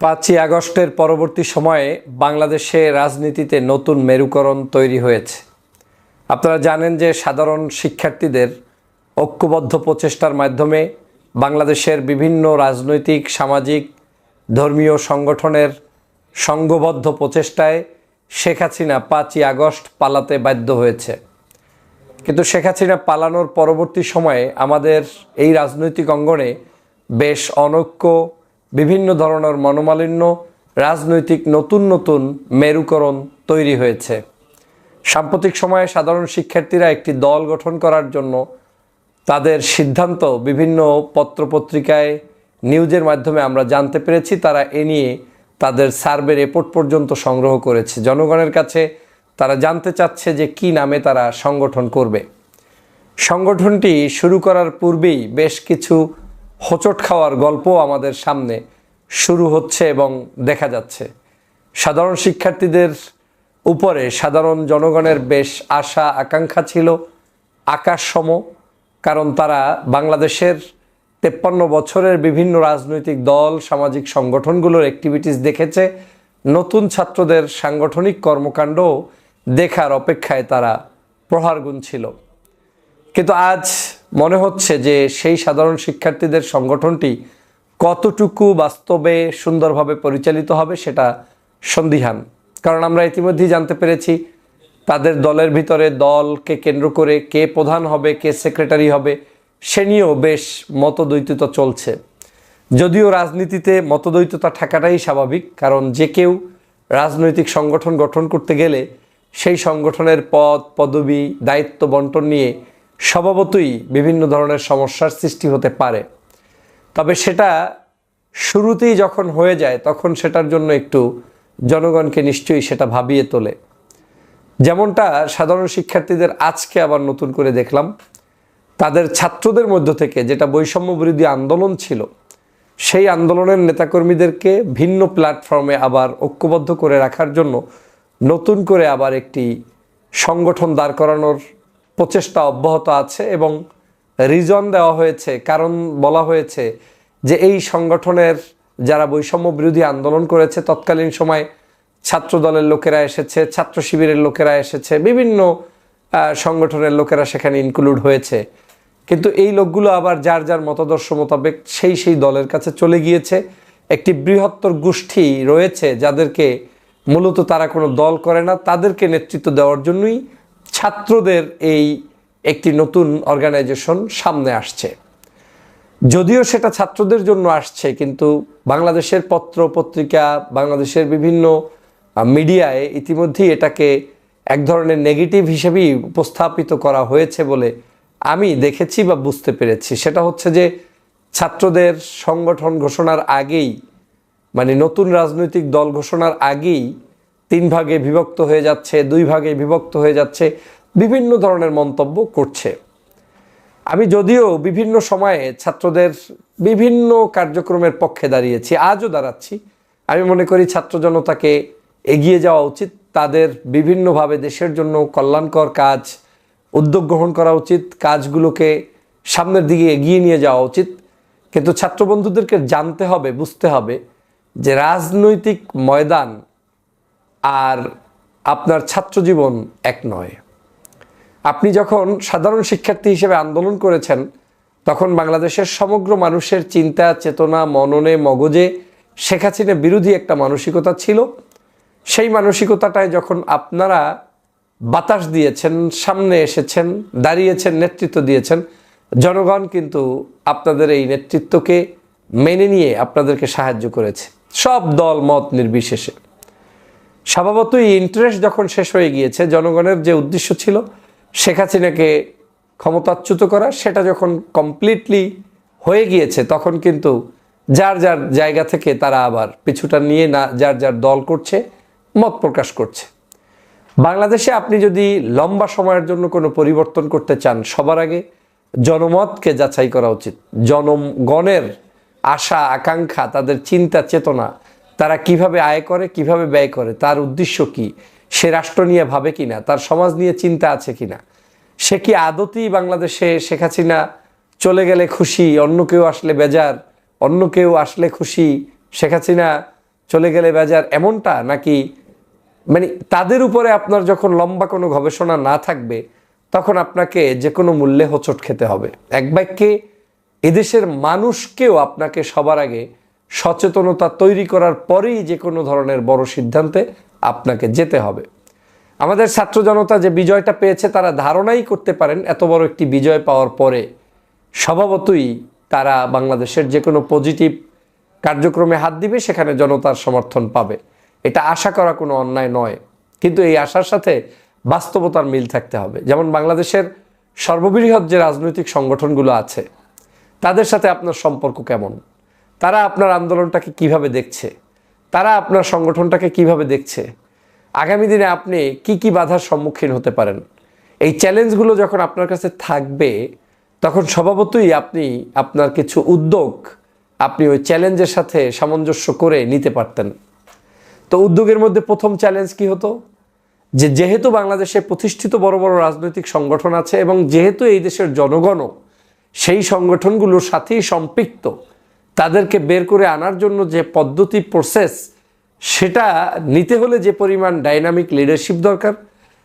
পাঁচই আগস্টের পরবর্তী সময়ে বাংলাদেশে রাজনীতিতে নতুন মেরুকরণ তৈরি হয়েছে। আপনারা জানেন যে সাধারণ শিক্ষার্থীদের ঐক্যবদ্ধ প্রচেষ্টার মাধ্যমে বাংলাদেশের বিভিন্ন রাজনৈতিক, সামাজিক, ধর্মীয় সংগঠনের সংঘবদ্ধ প্রচেষ্টায় শেখ হাসিনা পাঁচই আগস্ট পালাতে বাধ্য হয়েছে। কিন্তু শেখ হাসিনা পালানোর পরবর্তী সময়ে আমাদের এই রাজনৈতিক অঙ্গনে বেশ অনৈক্য বিভিন্ন ধরনের মনোমালিন্য, রাজনৈতিক নতুন নতুন মেরুকরণ তৈরি হয়েছে। সাম্প্রতিক সময়ে সাধারণ শিক্ষার্থীরা একটি দল গঠন করার জন্য তাদের সিদ্ধান্ত বিভিন্ন পত্রপত্রিকায়, নিউজের মাধ্যমে আমরা জানতে পেরেছি, তারা এ নিয়ে তাদের সার্ভে রিপোর্ট পর্যন্ত সংগ্রহ করেছে। জনগণের কাছে তারা জানতে চাচ্ছে যে কি নামে তারা সংগঠন করবে। সংগঠনটি শুরু করার পূর্বেই বেশ কিছু হোঁচট খাওয়ার গল্প আমাদের সামনে শুরু হচ্ছে এবং দেখা যাচ্ছে। সাধারণ শিক্ষার্থীদের উপরে সাধারণ জনগণের বেশ আশা, আকাঙ্ক্ষা ছিল। আকাশসম, কারণ তারা বাংলাদেশের তেপ্পান্ন বছরের বিভিন্ন রাজনৈতিক দল, সামাজিক সংগঠনগুলোর অ্যাক্টিভিটিস দেখেছে। নতুন ছাত্রদের সাংগঠনিক কর্মকাণ্ড দেখার অপেক্ষায় তারা প্রহার গুনছিল কিন্তু আজ মনে হচ্ছে যে সেই সাধারণ শিক্ষার্থীদের সংগঠনটি কতটুকু বাস্তবে সুন্দরভাবে পরিচালিত হবে সেটা সন্দিহান। কারণ আমরা ইতিমধ্যেই জানতে পেরেছি, তাদের দলের ভিতরে দলকে কেন্দ্র করে কে প্রধান হবে, কে সেক্রেটারি হবে, সে নিয়েও বেশ মতদ্বৈততা চলছে। যদিও রাজনীতিতে মতদ্বৈততা থাকাটাই স্বাভাবিক, কারণ যে কেউ রাজনৈতিক সংগঠন গঠন করতে গেলে সেই সংগঠনের পদ, পদবি, দায়িত্ব বন্টন নিয়ে স্বভাবতই বিভিন্ন ধরনের সমস্যার সৃষ্টি হতে পারে। তবে সেটা শুরুতেই যখন হয়ে যায়, তখন সেটার জন্য একটু জনগণকে নিশ্চয়ই সেটা ভাবিয়ে তোলে। যেমনটা সাধারণ শিক্ষার্থীদের আজকে আবার নতুন করে দেখলাম। তাদের ছাত্রদের মধ্য থেকে যেটা বৈষম্য বিরোধী আন্দোলন ছিল, সেই আন্দোলনের নেতাকর্মীদেরকে ভিন্ন প্ল্যাটফর্মে আবার ঐক্যবদ্ধ করে রাখার জন্য নতুন করে আবার একটি সংগঠন দাঁড় করানোর প্রচেষ্টা অব্যাহত আছে এবং রিজন দেওয়া হয়েছে, কারণ বলা হয়েছে যে এই সংগঠনের যারা বৈষম্য বিরোধী আন্দোলন করেছে, তৎকালীন সময় ছাত্র দলের লোকেরা এসেছে, ছাত্র শিবিরের লোকেরা এসেছে, বিভিন্ন সংগঠনের লোকেরা সেখানে ইনক্লুড হয়েছে। কিন্তু এই লোকগুলো আবার যার যার মতাদর্শ মোতাবেক সেই সেই দলের কাছে চলে গিয়েছে। একটি বৃহত্তর গোষ্ঠী রয়েছে যাদেরকে মূলত তারা কোনো দল করে না, তাদেরকে নেতৃত্ব দেওয়ার জন্যই ছাত্রদের এই একটি নতুন অর্গানাইজেশন সামনে আসছে। যদিও সেটা ছাত্রদের জন্য আসছে, কিন্তু বাংলাদেশের পত্র পত্রিকা বাংলাদেশের বিভিন্ন মিডিয়ায় ইতিমধ্যেই এটাকে এক ধরনের নেগেটিভ হিসেবেই উপস্থাপিত করা হয়েছে বলে আমি দেখেছি বা বুঝতে পেরেছি। সেটা হচ্ছে যে ছাত্রদের সংগঠন ঘোষণার আগেই মানে নতুন রাজনৈতিক দল ঘোষণার আগেই তিন ভাগে বিভক্ত হয়ে যাচ্ছে, দুই ভাগে বিভক্ত হয়ে যাচ্ছে, বিভিন্ন ধরনের মন্তব্য করছে। আমি যদিও বিভিন্ন সময়ে ছাত্রদের বিভিন্ন কার্যক্রমের পক্ষে দাঁড়িয়েছি, আজও দাঁড়াচ্ছি। আমি মনে করি ছাত্র জনতাকে এগিয়ে যাওয়া উচিত, তাদের বিভিন্নভাবে দেশের জন্য কল্যাণকর কাজ, উদ্যোগ গ্রহণ করা উচিত, কাজগুলোকে সামনের দিকে এগিয়ে নিয়ে যাওয়া উচিত। কিন্তু ছাত্র বন্ধুদেরকে জানতে হবে, বুঝতে হবে যে রাজনৈতিক ময়দান আর আপনার ছাত্র জীবন এক নয়। আপনি যখন সাধারণ শিক্ষার্থী হিসেবে আন্দোলন করেছেন, তখন বাংলাদেশের সমগ্র মানুষের চিন্তা, চেতনা, মননে, মগজে শেখ হাসিনা বিরোধী একটা মানসিকতা ছিল। সেই মানসিকতাটায় যখন আপনারা বাতাস দিয়েছেন, সামনে এসেছেন, দাঁড়িয়েছেন, নেতৃত্ব দিয়েছেন, জনগণ কিন্তু আপনাদের এই নেতৃত্বকে মেনে নিয়ে আপনাদেরকে সাহায্য করেছে। সব দল, মত নির্বিশেষে। স্বভাবতই ইন্টারেস্ট যখন শেষ হয়ে গিয়েছে, জনগণের যে উদ্দেশ্য ছিল, শেখ হাসিনাকে ক্ষমতাচ্যুত করা, সেটা যখন কমপ্লিটলি হয়ে গিয়েছে, তখন কিন্তু যার যার জায়গা থেকে তারা আবার পিছুটা নিয়ে না, যার যার দল করছে, মত প্রকাশ করছে। বাংলাদেশে আপনি যদি লম্বা সময়ের জন্য কোনো পরিবর্তন করতে চান, সবার আগে জনমতকে যাচাই করা উচিত। জনগণের আশা, আকাঙ্ক্ষা, তাদের চিন্তা, চেতনা তারা কীভাবে আয় করে, কীভাবে ব্যয় করে, তার উদ্দেশ্য কি? সে রাষ্ট্র নিয়ে ভাবে কিনা? তার সমাজ নিয়ে চিন্তা আছে কিনা? সে কি আদতেই বাংলাদেশে শেখ হাসিনা চলে গেলে খুশি, অন্য কেউ আসলে বেজার, অন্য কেউ আসলে খুশি, শেখ হাসিনা চলে গেলে বেজার এমনটা? নাকি মানে তাদের উপরে আপনার যখন লম্বা কোনো গবেষণা না থাকবে, তখন আপনাকে যে কোনো মূল্যে হোঁচট খেতে হবে। এক বাক্যে, এদেশের মানুষকেও আপনাকে সবার আগে সচেতনতা তৈরি করার পরেই যে কোনো ধরনের বড় সিদ্ধান্তে আপনাকে যেতে হবে। আমাদের ছাত্র জনতা যে বিজয়টা পেয়েছে, তারা ধারণাই করতে পারেন এত বড় একটি বিজয় পাওয়ার পরে। স্বভাবতই তারা বাংলাদেশের যে কোনো পজিটিভ কার্যক্রমে হাত দিবে, সেখানে জনতার সমর্থন পাবে। এটা আশা করা কোনো অন্যায় নয়, কিন্তু এই আশার সাথে বাস্তবতার মিল থাকতে হবে। যেমন বাংলাদেশের সর্ববৃহৎ যে রাজনৈতিক সংগঠনগুলো আছে, তাদের সাথে আপনার সম্পর্ক কেমন? তারা আপনার আন্দোলনটাকে কীভাবে দেখছে? তারা আপনার সংগঠনটাকে কীভাবে দেখছে? আগামী দিনে আপনি কি কি বাধার সম্মুখীন হতে পারেন? এই চ্যালেঞ্জগুলো যখন আপনার কাছে থাকবে, তখন স্বভাবতই আপনি, আপনার কিছু উদ্যোগ আপনি ওই চ্যালেঞ্জের সাথে সামঞ্জস্য করে নিতে পারতেন। তো উদ্যোগের মধ্যে প্রথম চ্যালেঞ্জ কি হতো? যে যেহেতু বাংলাদেশে প্রতিষ্ঠিত বড় বড় রাজনৈতিক সংগঠন আছে এবং যেহেতু এই দেশের জনগণও সেই সংগঠনগুলোর সাথেই সম্পৃক্ত তাদেরকে বের করে আনার জন্য যে পদ্ধতি প্রসেস সেটা নিতে হলে যে পরিমাণ ডাইনামিক লিডারশিপ দরকার,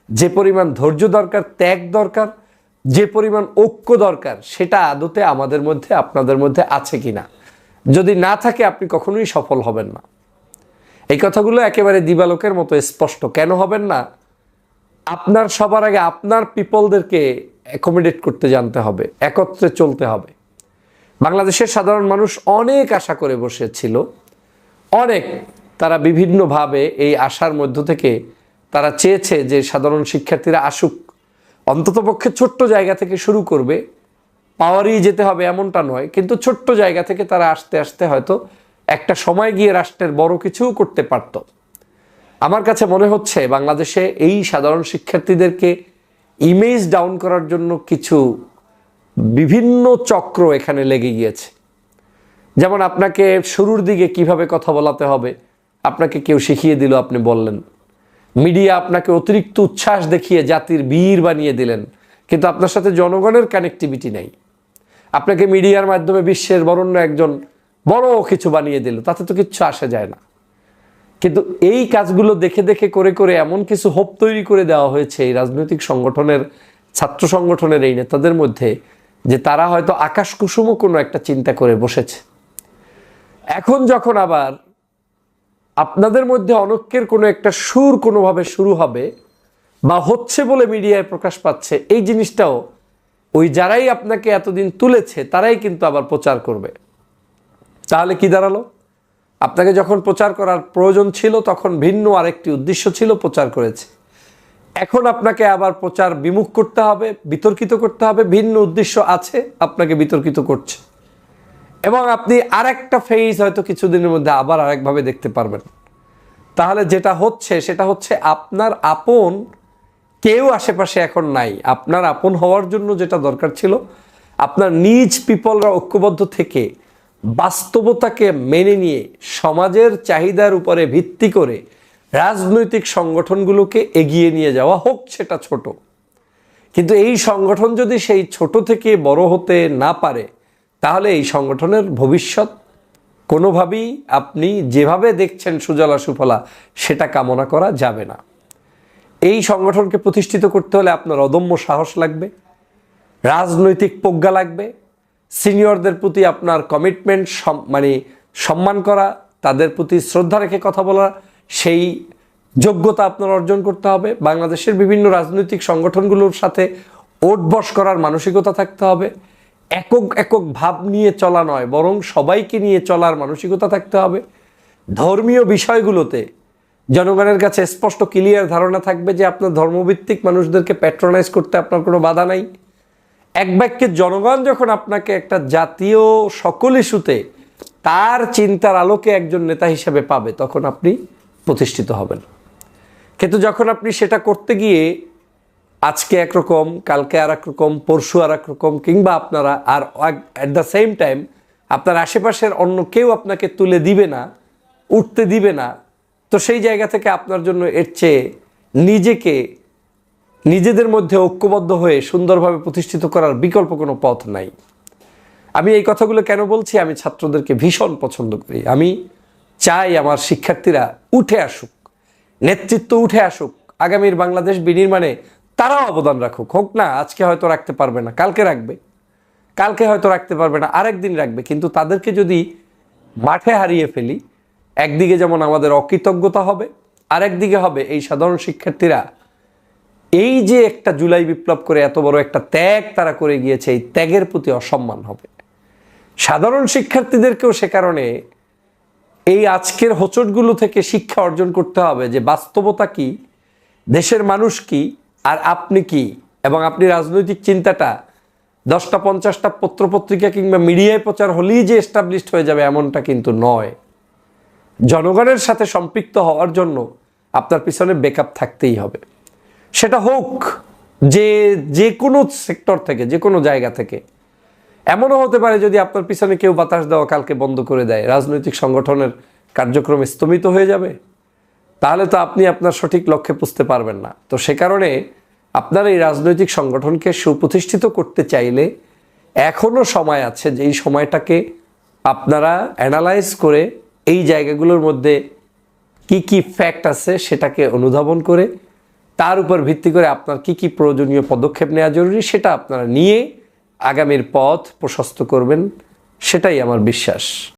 যে পরিমাণ ধৈর্য দরকার, ত্যাগ দরকার, যে পরিমাণ ঐক্য দরকার, সেটা আদতে আমাদের মধ্যে, আপনাদের মধ্যে আছে কি না যদি না থাকে, আপনি কখনোই সফল হবেন না। এই কথাগুলো একেবারে দিবালোকের মতো স্পষ্ট। কেন হবেন না? আপনার সবার আগে আপনার পিপলদেরকে অ্যাকোমোডেট করতে জানতে হবে, একত্রে চলতে হবে। বাংলাদেশের সাধারণ মানুষ অনেক আশা করে বসেছিল। অনেক তারা বিভিন্নভাবে এই আশার মধ্য থেকে তারা চেয়েছে যে সাধারণ শিক্ষার্থীরা আসুক। অন্ততপক্ষে ছোট্ট জায়গা থেকে শুরু করবে। পাওয়ারই যেতে হবে এমনটা নয়, কিন্তু ছোট্ট জায়গা থেকে তারা আসতে আসতে হয়তো একটা সময় গিয়ে রাষ্ট্রের বড় কিছুও করতে পারত। আমার কাছে মনে হচ্ছে বাংলাদেশে এই সাধারণ শিক্ষার্থীদেরকে ইমেজ ডাউন করার জন্য কিছু বিভিন্ন চক্র এখানে লেগে গিয়েছে। যেমন আপনাকে শুরুর দিকে কীভাবে কথা বলাতে হবে, আপনাকে কেউ শিখিয়ে দিল, আপনি বললেন। মিডিয়া আপনাকে অতিরিক্ত উচ্ছ্বাস দেখিয়ে জাতির বীর বানিয়ে দিলেন, কিন্তু আপনার সাথে জনগণের কানেক্টিভিটি নেই। আপনাকে মিডিয়ার মাধ্যমে বিশ্বের বরণ্য একজন বড় কিছু বানিয়ে দিল, তাতে তো কিচ্ছু আসা যায় না। কিন্তু এই কাজগুলো দেখে দেখে করে করে এমন কিছু হোপ তৈরি করে দেওয়া হয়েছে এই রাজনৈতিক সংগঠনের, ছাত্র সংগঠনের এই নেতাদের মধ্যে যে তারা হয়তো আকাশ কুসুমও কোনো একটা চিন্তা করে বসেছে। এখন যখন আবার আপনাদের মধ্যে অনৈক্যের কোনো একটা সুর কোনোভাবে শুরু হবে বা হচ্ছে বলে মিডিয়ায় প্রকাশ পাচ্ছে, এই জিনিসটাও ওই যারাই আপনাকে এতদিন তুলেছে, তারাই কিন্তু আবার প্রচার করবে। তাহলে কি দাঁড়াল? আপনাকে যখন প্রচার করার প্রয়োজন ছিল, তখন ভিন্ন আরেকটি উদ্দেশ্য ছিল প্রচার করেছে। এখন আপনাকে আবার প্রচার বিমুখ করতে হবে, বিতর্কিত করতে হবে, ভিন্ন উদ্দেশ্য আছে, আপনাকে বিতর্কিত করছে। এবং আপনি আরেকটা ফেজ হয়তো কিছুদিনের মধ্যে আবার আরেকভাবে দেখতে পারবেন। তাহলে যেটা হচ্ছে, সেটা হচ্ছে আপনার আপন কেউ আশেপাশে এখন নাই। আপনার আপন হওয়ার জন্য যেটা দরকার ছিল, আপনার নিজ পিপলরা ঐক্যবদ্ধ থেকে বাস্তবতাকে মেনে নিয়ে, সমাজের চাহিদার উপরে ভিত্তি করে রাজনৈতিক সংগঠনগুলোকে এগিয়ে নিয়ে যাওয়া হোক, সেটা ছোট। কিন্তু এই সংগঠন যদি সেই ছোট থেকে বড় হতে না পারে, তাহলে এই সংগঠনের ভবিষ্যৎ কোনোভাবেই আপনি যেভাবে দেখছেন সুজলা সুফলা, সেটা কামনা করা যাবে না। এই সংগঠনকে প্রতিষ্ঠিত করতে হলে আপনার অদম্য সাহস লাগবে, রাজনৈতিক প্রজ্ঞা লাগবে, সিনিয়রদের প্রতি আপনার কমিটমেন্ট মানে সম্মান করা, তাদের প্রতি শ্রদ্ধা রেখে কথা বলা সেই যোগ্যতা আপনার অর্জন করতে হবে। বাংলাদেশের বিভিন্ন রাজনৈতিক সংগঠনগুলোর সাথে ওটবস করার মানসিকতা থাকতে হবে। একক একক ভাব নিয়ে চলা নয়, বরং সবাইকে নিয়ে চলার মানসিকতা থাকতে হবে। ধর্মীয় বিষয়গুলোতে জনগণের কাছে স্পষ্ট ক্লিয়ার ধারণা থাকবে যে আপনার ধর্মভিত্তিক মানুষদেরকে প্যাট্রোনাইজ করতে আপনার কোনো বাধা নাই। এক বাক্যে, জনগণ যখন আপনাকে একটা জাতীয় সকল ইস্যুতে তার চিন্তার আলোকে একজন নেতা হিসেবে পাবে, তখন আপনি প্রতিষ্ঠিত হবেন। কিন্তু যখন আপনি সেটা করতে গিয়ে আজকে একরকম, কালকে আর রকম পরশু আর রকম কিংবা আপনারা আর অ্যাট দ্য সেম টাইম আপনার আশেপাশের অন্য কেউ আপনাকে তুলে দিবে না, উঠতে দিবে না, তো সেই জায়গা থেকে আপনার জন্য এর চেয়ে নিজেকে, নিজেদের মধ্যে ঐক্যবদ্ধ হয়ে সুন্দরভাবে প্রতিষ্ঠিত করার বিকল্প কোনো পথ নাই। আমি এই কথাগুলো কেন বলছি? আমি ছাত্রদেরকে ভীষণ পছন্দ করি। আমি চাই আমার শিক্ষার্থীরা উঠে আসুক, নেতৃত্ব উঠে আসুক, আগামীর বাংলাদেশ বিনির্মাণে তারাও অবদান রাখুক। হোক না, আজকে হয়তো রাখতে পারবে না, কালকে রাখবে। কালকে হয়তো রাখতে পারবে না আরেক দিন রাখবে। কিন্তু তাদেরকে যদি মাঠে হারিয়ে ফেলি, একদিকে যেমন আমাদের অকৃতজ্ঞতা হবে, আরেকদিকে হবে এই সাধারণ শিক্ষার্থীরা। এই যে একটা জুলাই বিপ্লব করে এত বড় একটা ত্যাগ তারা করে গিয়েছে, এই ত্যাগের প্রতি অসম্মান হবে। সাধারণ শিক্ষার্থীদেরকেও সে কারণে এই আজকের হোঁচটগুলো থেকে শিক্ষা অর্জন করতে হবে যে বাস্তবতা কি, দেশের মানুষ কি, আর আপনি কি? এবং আপনি রাজনৈতিক চিন্তাটা দশটা, পঞ্চাশটা পত্রপত্রিকা কিংবা মিডিয়ায় প্রচার হলেই যে এস্টাবলিশড হয়ে যাবে এমনটা কিন্তু নয়। জনগণের সাথে সম্পৃক্ত হওয়ার জন্য আপনার পিছনে বেকআপ থাকতেই হবে। সেটা হোক, যে যে কোনো সেক্টর থেকে, যে কোনো জায়গা থেকে। এমনও হতে পারে যদি আপনার পিছনে কেউ বাতাস দেওয়া কালকে বন্ধ করে দেয়, রাজনৈতিক সংগঠনের কার্যক্রম স্তমিত হয়ে যাবে, তাহলে তো আপনি আপনার সঠিক লক্ষ্যে পুষতে পারবেন না। তো সে কারণে আপনার এই রাজনৈতিক সংগঠনকে সুপ্রতিষ্ঠিত করতে চাইলে এখনও সময় আছে যে এই সময়টাকে আপনারা অ্যানালাইজ করে এই জায়গাগুলোর মধ্যে কি কি ফ্যাক্ট আছে সেটাকে অনুধাবন করে, তার উপর ভিত্তি করে আপনার কি কি প্রয়োজনীয় পদক্ষেপ নেওয়া জরুরি সেটা আপনারা নিয়ে আগামীর পথ প্রশস্ত করবেন সেটাই আমার বিশ্বাস।